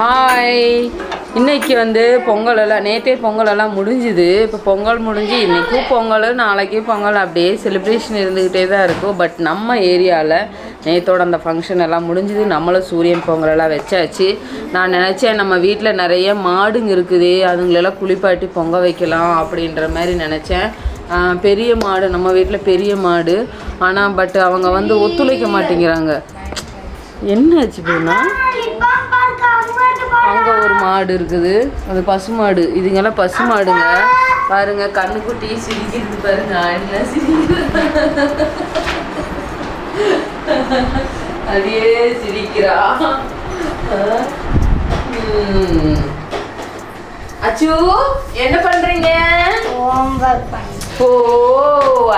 Hi இன்னைக்கு வந்து பொங்கல் எல்லாம் நேற்றே பொங்கல் எல்லாம் முடிஞ்சுது. இப்போ பொங்கல் முடிஞ்சு இன்றைக்கும் பொங்கல் நாளைக்கும் பொங்கல் அப்படியே செலிப்ரேஷன் இருந்துக்கிட்டே தான் இருக்கும். பட் நம்ம ஏரியாவில் நேற்றோட அந்த ஃபங்க்ஷன் எல்லாம் முடிஞ்சுது. நம்மளும் சூரியன் பொங்கல் எல்லாம் வச்சாச்சு. நான் நினச்சேன் நம்ம வீட்டில் நிறைய மாடுங்க இருக்குது. அதுங்களெல்லாம் குளிப்பாட்டி பொங்க வைக்கலாம் அப்படின்ற மாதிரி நினச்சேன். பெரிய மாடு நம்ம வீட்டில் பெரிய மாடு. ஆனால் பட் அவங்க வந்து ஒத்துழைக்க மாட்டேங்கிறாங்க. என்ன ஆச்சு போனால் அங்கே ஒரு மாடு இருக்குது. அது பசு மாடு இதுங்கெல்லாம் பசு மாடுங்க பாருங்க கண்ணுக்குட்டி சிரிக்கிறது பாருங்க அண்ணன் சிரிக்கிறது அப்படியே சிரிக்கிறா. அச்சு என்ன பண்றீங்க? ஓ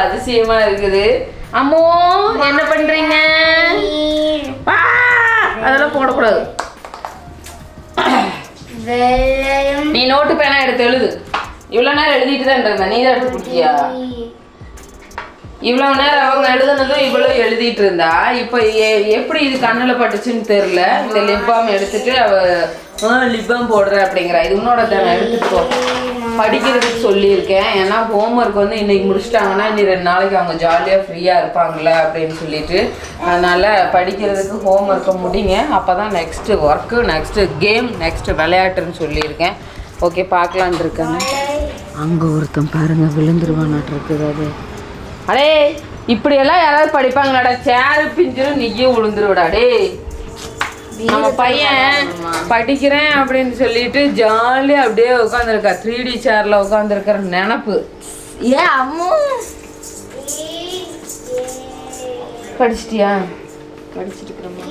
அதிசயமா இருக்குது. அம்மோ என்ன பண்றீங்க? அதெல்லாம் போடக்கூடாது. நீ நோட்டு பேனா எடுத்து எழுது. இவ்வளோ நேரம் எழுதிட்டு தான் இருந்த. நீ தான் எடுத்து கொடுத்தியா? இவ்வளோ நேரம் அவங்க எழுதுனதும் இவ்வளோ எழுதிட்டு இருந்தா இப்போ எப்படி இது கண்ணில் பட்டுச்சுன்னு தெரில இந்த லிப் பாம் எடுத்துட்டு அவ லிப் பாம் போடுற அப்படிங்கிற. இது உன்னோட தானே எடுத்துட்டு போ. படிக்கிறதுக்கு சொல்லியிருக்கேன். ஏன்னா ஹோம்ஒர்க் வந்து இன்னைக்கு முடிச்சிட்டாங்கன்னா இன்னும் ரெண்டு நாளைக்கு அவங்க ஜாலியாக ஃப்ரீயாக இருப்பாங்களே அப்படின்னு சொல்லிட்டு. அதனால் படிக்கிறதுக்கு ஹோம்ஒர்க்கை முடிங்க. அப்போ தான் next work next game next விளையாட்டுன்னு சொல்லியிருக்கேன். ஓகே பார்க்கலான் இருக்காங்க அங்கே ஒருத்தன் பாருங்க விழுந்துருவானாட்டு இருக்குது அது. அடே இப்படியெல்லாம் யாராவது படிப்பாங்களாடா. சேரு பிஞ்சிரும் நீயும் விழுந்துருவடா டேய் நம்ம பையன் படிக்கிறேன் அப்படின்னு சொல்லிட்டு ஜாலியாக அப்படியே உட்காந்துருக்கா த்ரீ டி சேரில் உட்காந்துருக்கிற நினப்பு. ஏ அம்மு. படிச்சிட்டியா? படிச்சிருக்கிறோமா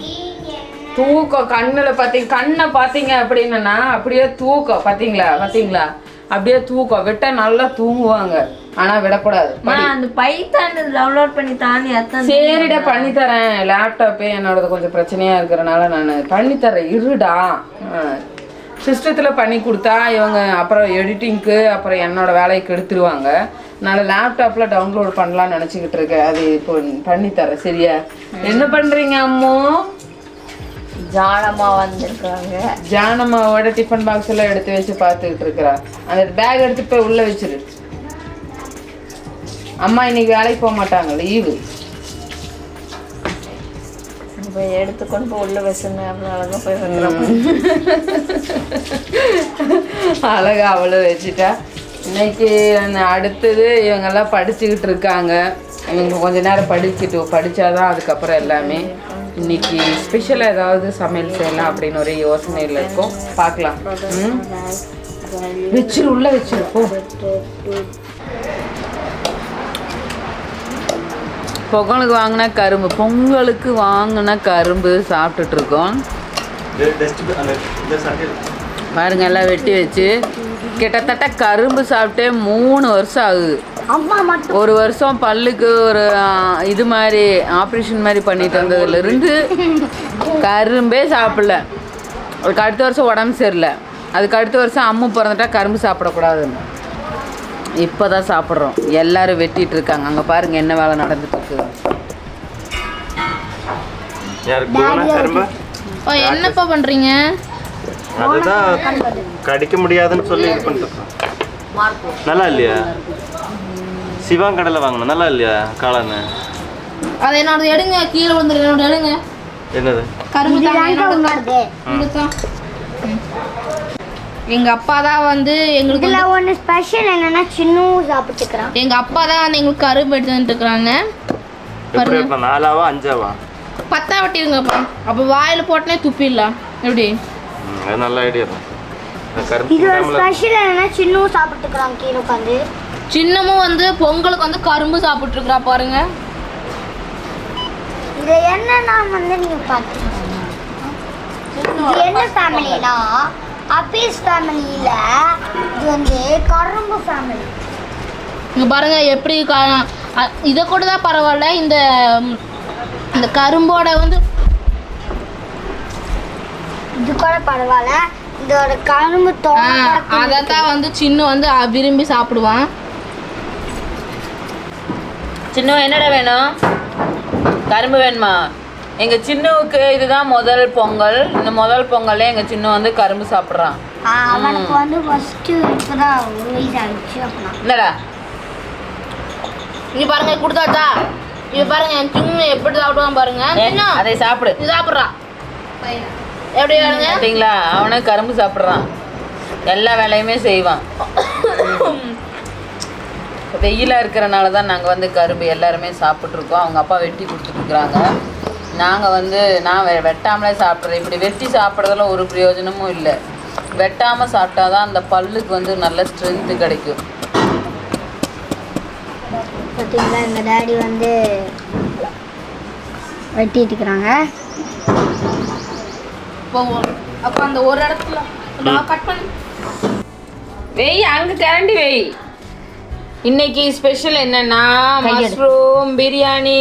தூக்கம் கண்ணில் பார்த்தீங்க கண்ணை பார்த்தீங்க அப்படின்னா அப்படியே தூக்கம். பார்த்தீங்களா பார்த்தீங்களா அப்படியே தூக்கம். விட்டா நல்லா தூங்குவாங்க. ஆனால் விடக்கூடாது. அந்த பைத்தான் டவுன்லோட் பண்ணி தாண்டி சரிடா பண்ணித்தரேன். லேப்டாப்பே என்னோடது கொஞ்சம் பிரச்சனையாக இருக்கிறனால நான் பண்ணித்தரேன் இருடா. சிஸ்டத்தில் பண்ணி கொடுத்தா இவங்க அப்புறம் எடிட்டிங்க்கு அப்புறம் என்னோட வேலையை கெடுத்துருவாங்க நான் லேப்டாப்பில் டவுன்லோட் பண்ணலாம்னு நினச்சிக்கிட்டு இருக்கேன். அது இப்போ பண்ணித்தரேன் சரியா? என்ன பண்ணுறீங்க அம்மோ? ஜானமா வந்திருக்காங்க. ஜானம்மாவோட டிஃபன் பாக்ஸ் எல்லாம் எடுத்து வச்சு பார்த்துக்கிட்டு இருக்கிறா. அந்த பேக் எடுத்து போய் உள்ளே வச்சிரு. அம்மா இன்னைக்கு வேலைக்கு போக மாட்டாங்க லீவு இப்போ எடுத்துக்கொண்டு போய் உள்ள வச்சிருந்தேன். அப்புறம் அழகா போய் வைக்கிறோம் அழகா அவளும் வச்சுட்டா. இன்னைக்கு அடுத்தது இவங்கெல்லாம் படிச்சுக்கிட்டு இருக்காங்க. இவங்க கொஞ்ச நேரம் படிக்கட்டும் படிச்சாதான் அதுக்கப்புறம் எல்லாமே. இன்னைக்கு ஸ்பெஷலாக ஏதாவது சமையல் செய்யலாம் அப்படின்னு ஒரு யோசனையில் இருக்கும். பார்க்கலாம். வச்சிரு உள்ள வச்சிரு பொங்கலுக்கு வாங்கின கரும்பு. பொங்கலுக்கு வாங்கின கரும்பு சாப்பிட்டுட்டு இருக்கோம் பாருங்க எல்லாம் வெட்டி வச்சு. கிட்டத்தட்ட கரும்பு சாப்பிட்டே மூணு வருஷம் ஆகுது. அம்மா மட்டும். ஒரு வருஷம் பல்லுக்கு ஒரு இது மாதிரி ஆப்ரேஷன் மாதிரி பண்ணிட்டு வந்ததுலேருந்து கரும்பே சாப்பிடல. அதுக்கு அடுத்த வருஷம் உடம்பு சரியில்லை. அதுக்கு அடுத்த வருஷம் அம்மு பிறந்துட்டா கரும்பு சாப்பிடக்கூடாதுன்னு. இப்போ தான் சாப்பிட்றோம். எல்லாரும் வெட்டிட்டு இருக்காங்க. அங்கே பாருங்க என்ன வேலை நடந்துட்டு ஓ என்னப்பா பண்றீங்க? அதுதான் கடிக்க முடியாதுன்னு சொல்லி இது பண்ணிட்டு நல்லா இல்லையா? சிவாங் கடையில் வாங்கணும் நல்லா இல்லையா காளான்னு அதை என்னோட எடுங்க. கீழே விழுந்துரு என்னோட எடுங்க. என்னது? கரும்பு. ம். எங்க அப்பா தான் வந்து எங்களுக்கு இதுல ஒண்ணு ஸ்பெஷல் என்னன்னா சின்னும் சாப்பிட்டுக்கிறான். எங்க அப்பா தான் வந்து எங்களுக்கு கரும்பு எடுத்துட்டு இருக்கிறாங்க இருக்கணும் நாலாவா அஞ்சாவா? பத்தா வெட்டிருங்கப்பா அப்போ வாயில போட்டனே துப்பிடலாம். எப்படி? நல்ல ஐடியா இது ஒரு ஸ்பெஷல் என்னன்னா சின்னும் சாப்பிட்டுக்கிறான் கீழே உட்காந்து சின்னமும் வந்து பொங்கலுக்கு வந்து கரும்பு சாப்பிட்டு இருக்கிறா பாருங்க. இது என்னன்னா வந்து நீங்க பாத்தீங்கன்னா இது என்ன ஃபேமிலினா அப்பீஸ் ஃபேமிலியில இது வந்து கரும்பு ஃபேமிலி இங்க பாருங்க எப்படி க- இதை கூட தான் பரவாயில்ல. இந்த இந்த கரும்போட வந்து இது கூட பரவாயில்ல. இதோட கரும்பு அதை தான் வந்து சின்ன வந்து விரும்பி சாப்பிடுவான். சின்ன என்னடா வேணும்? கரும்பு வேணுமா? எங்க சின்னுவுக்கு இதுதான் முதல் பொங்கல். இந்த முதல் பொங்கல்ல எங்க சின்ன வந்து கரும்பு சாப்பிட்றான். ஆ, அவனுக்கு வந்து ஃபர்ஸ்ட் இப்பதான் ஒரு வயசு ஆயிடுச்சு அப்படின்னா. என்னடா? இங்க பாருங்க கொடுத்தாச்சா? இது பாருங்க என் சின்ன எப்படி சாப்பிடுவான் பாருங்க. அதை சாப்பிடு. இது சாப்பிட்றான் எப்படி பாருங்க பார்த்தீங்களா அவனே கரும்பு சாப்பிட்றான். எல்லா வேலையுமே செய்வான். வெயிலாக இருக்கிறனால தான் நாங்கள் வந்து கரும்பு எல்லாருமே சாப்பிட்ருக்கோம் அவங்க அப்பா வெட்டி கொடுத்துட்ருக்குறாங்க நாங்கள் வந்து நான் வெ வெட்டாமலே சாப்பிட்றேன் இப்படி வெட்டி சாப்பிட்றதுல ஒரு பிரயோஜனமும் இல்லை. வெட்டாமல் சாப்பிட்டா தான் அந்த பல்லுக்கு வந்து நல்ல ஸ்ட்ரென்த்து கிடைக்கும். பார்த்தீங்களா எங்கள் டாடி வந்து வெட்டிட்டு இருக்கிறாங்க. அப்போ அந்த ஒரு இடத்துல கட் பண்ணி. வெய் அங்கே கரண்டி வெய். இன்னைக்கு ஸ்பெஷல் என்னன்னா. மஷ்ரூம் பிரியாணி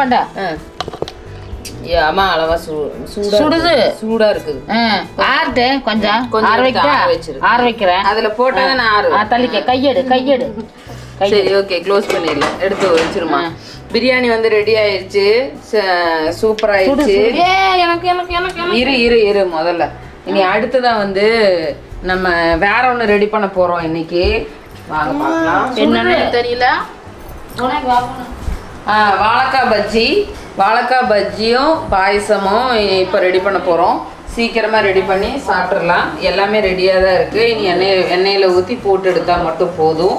கொண்டா. ஆமா அளவா சூடா சுடுது. சூடா இருக்குது. ஆறுட்டு கொஞ்சம். கொஞ்சம் ஆற வைக்கிட்டா ஆற வைக்கிறேன் அதுல போட்டாதான் நான் ஆறு தள்ளிக்க. கையெடு கையெடு. சரி ஓகே. க்ளோஸ் பண்ணிடலாம். எடுத்து வச்சிருமா. பிரியாணி வந்து ரெடி ஆயிருச்சு. சூப்பர் சுடு ஆயிருச்சு. சுடு. ஏ எனக்கு எனக்கு எனக்கு எனக்கு. இரு இரு இரு முதல்ல. இனி அடுத்ததான் வந்து நம்ம வேற ஒன்று ரெடி பண்ண போறோம் இன்னைக்கு. வாங்க பார்க்கலாம். என்னன்னு? தெரியல. உனக்கு வாங்கணும். ஆ, வாழைக்காய் பஜ்ஜி. வாழைக்காய் பஜ்ஜியும் பாயசமும் இப்போ ரெடி பண்ண போகிறோம் சீக்கிரமாக ரெடி பண்ணி சாப்பிட்றலாம் எல்லாமே ரெடியாக தான் இருக்குது இனி எண்ணெய் எண்ணெயில் ஊற்றி போட்டு எடுத்தால் மட்டும் போதும்.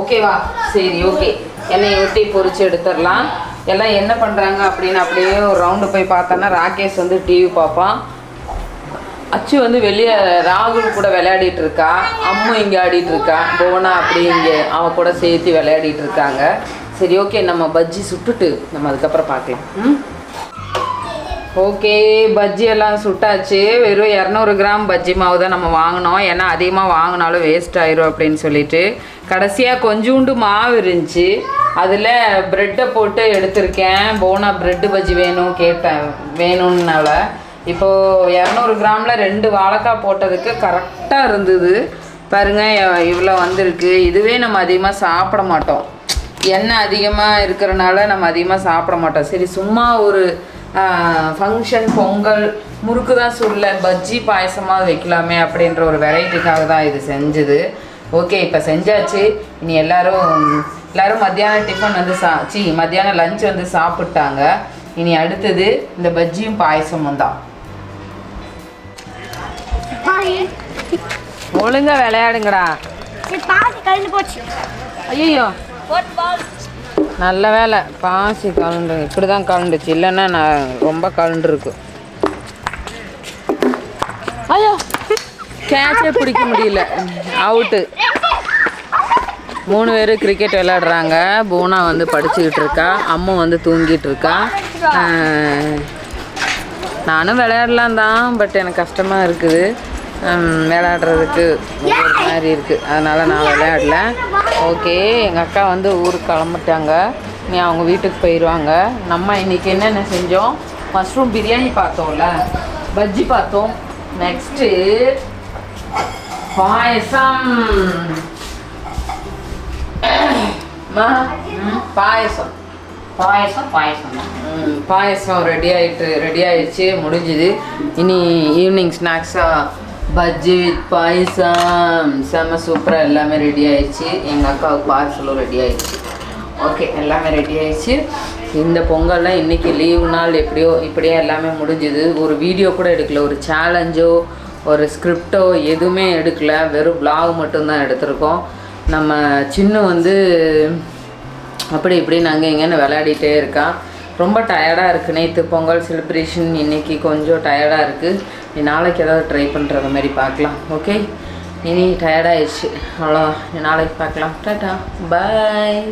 ஓகேவா சரி ஓகே எண்ணெயை ஊற்றி பொறிச்சு எடுத்துடலாம். எல்லாம் என்ன பண்ணுறாங்க அப்படின்னு அப்படியே ஒரு ரவுண்டு போய் பார்த்தோன்னா ராகேஷ் வந்து டிவி பார்ப்பான். அச்சு வந்து வெளியே ராகுல் கூட விளையாடிட்டு இருக்கா. அம்மு இங்கே ஆடிட்டு இருக்கா. புவனா அப்படி இங்கே அவன் கூட சேர்த்து விளையாடிட்டு இருக்காங்க. சரி ஓகே நம்ம பஜ்ஜி சுட்டுட்டு நம்ம அதுக்கப்புறம் பார்க்கலாம். ம்? ஓகே பஜ்ஜி எல்லாம் சுட்டாச்சு. வெறும் இரநூறு கிராம் பஜ்ஜி மாவு தான் நம்ம வாங்கினோம். ஏன்னா அதிகமாக வாங்கினாலும் வேஸ்ட் ஆயிரும் அப்படின்னு சொல்லிட்டு. கடைசியாக கொஞ்சூண்டு மாவு இருந்துச்சு. அதில் ப்ரெட்டை போட்டு எடுத்திருக்கேன். போனா ப்ரெட்டு பஜ்ஜி வேணும் கேட்டேன். வேணும்னால. இப்போது இரநூறு கிராமில் ரெண்டு வாழைக்காய் போட்டதுக்கு கரெக்டாக இருந்தது. பாருங்கள் இவ்வளோ வந்திருக்கு. இதுவே நம்ம அதிகமாக சாப்பிட மாட்டோம். எண்ணெய் அதிகமாக இருக்கிறனால நம்ம அதிகமாக சாப்பிட மாட்டோம். சரி சும்மா ஒரு ஃபங்க்ஷன் பொங்கல் முறுக்கு தான் சுடல பஜ்ஜி பாயசமாக வைக்கலாமே அப்படின்ற ஒரு வெரைட்டிக்காக தான் இது செஞ்சது. ஓகே இப்போ செஞ்சாச்சு. இனி எல்லாரும் எல்லாரும் மத்தியானம் டிஃபன் வந்து சா சி மத்தியானம் லஞ்ச் வந்து சாப்பிட்டாங்க. இனி அடுத்தது இந்த பஜ்ஜியும் பாயசமும் தான். ஒழுங்கா விளையாடுங்கடா. ஐயோ நல்ல வேலை. பாசி கலண்டு. இப்படி தான் கலண்டுச்சு. இல்லைன்னா நான் ரொம்ப கலண்டுருக்கு. ஐயோ. கேட்சே பிடிக்க முடியல. அவுட்டு மூணு பேர் கிரிக்கெட் விளையாடுறாங்க. பூனா வந்து படிச்சுக்கிட்டு இருக்கா. அம்மா வந்து தூங்கிட்டு இருக்கா. நானும் விளையாடலாம் தான் பட் எனக்கு கஷ்டமாக இருக்குது. விளையாடுறதுக்கு ஒரு மாதிரி இருக்குது அதனால் நான் விளையாடல. ஓகே எங்கள் அக்கா வந்து ஊருக்கு கிளம்பிட்டாங்க. நீ அவங்க வீட்டுக்கு போயிடுவாங்க நம்ம இன்னைக்கு என்னென்ன செஞ்சோம்? மஷ்ரூம் பிரியாணி பார்த்தோம்ல. பஜ்ஜி பார்த்தோம். நெக்ஸ்ட்டு பாயசம். பாயசம். பாயசம் பாயசம். பாயசம் ரெடி ஆயிட்டு ரெடி ஆயிடுச்சு முடிஞ்சுது. இனி ஈவினிங் ஸ்நாக்ஸாக பஜ்ஜி வித் பாயசம் செம்ம சூப்பராக எல்லாமே ரெடி ஆயிடுச்சு. எங்கள் அக்காவுக்கு பார்சலும் ரெடி ஆயிடுச்சு. ஓகே எல்லாமே ரெடி ஆயிடுச்சு. இந்த பொங்கல்லாம் இன்னைக்கு லீவு நாள் எப்படியோ இப்படியே எல்லாமே முடிஞ்சுது. ஒரு வீடியோ கூட எடுக்கல ஒரு சேலஞ்சோ ஒரு ஸ்கிரிப்டோ எதுவுமே எடுக்கல. வெறும் விலாக் மட்டும்தான் எடுத்திருக்கோம். நம்ம சின்ன வந்து அப்படி இப்படி நாங்கள் எங்கேன்னு விளையாடிட்டே இருக்கான் ரொம்ப டயர்டாக இருக்குது நேற்று பொங்கல் செலிப்ரேஷன் இன்றைக்கி கொஞ்சம் டயர்டாக இருக்குது நாளைக்கு ஏதாவது ட்ரை பண்ணுற மாதிரி பார்க்கலாம் ஓகே இனி டயர்டாகிடுச்சு அவ்வளோ நாளைக்கு பார்க்கலாம். டாட்டா பாய்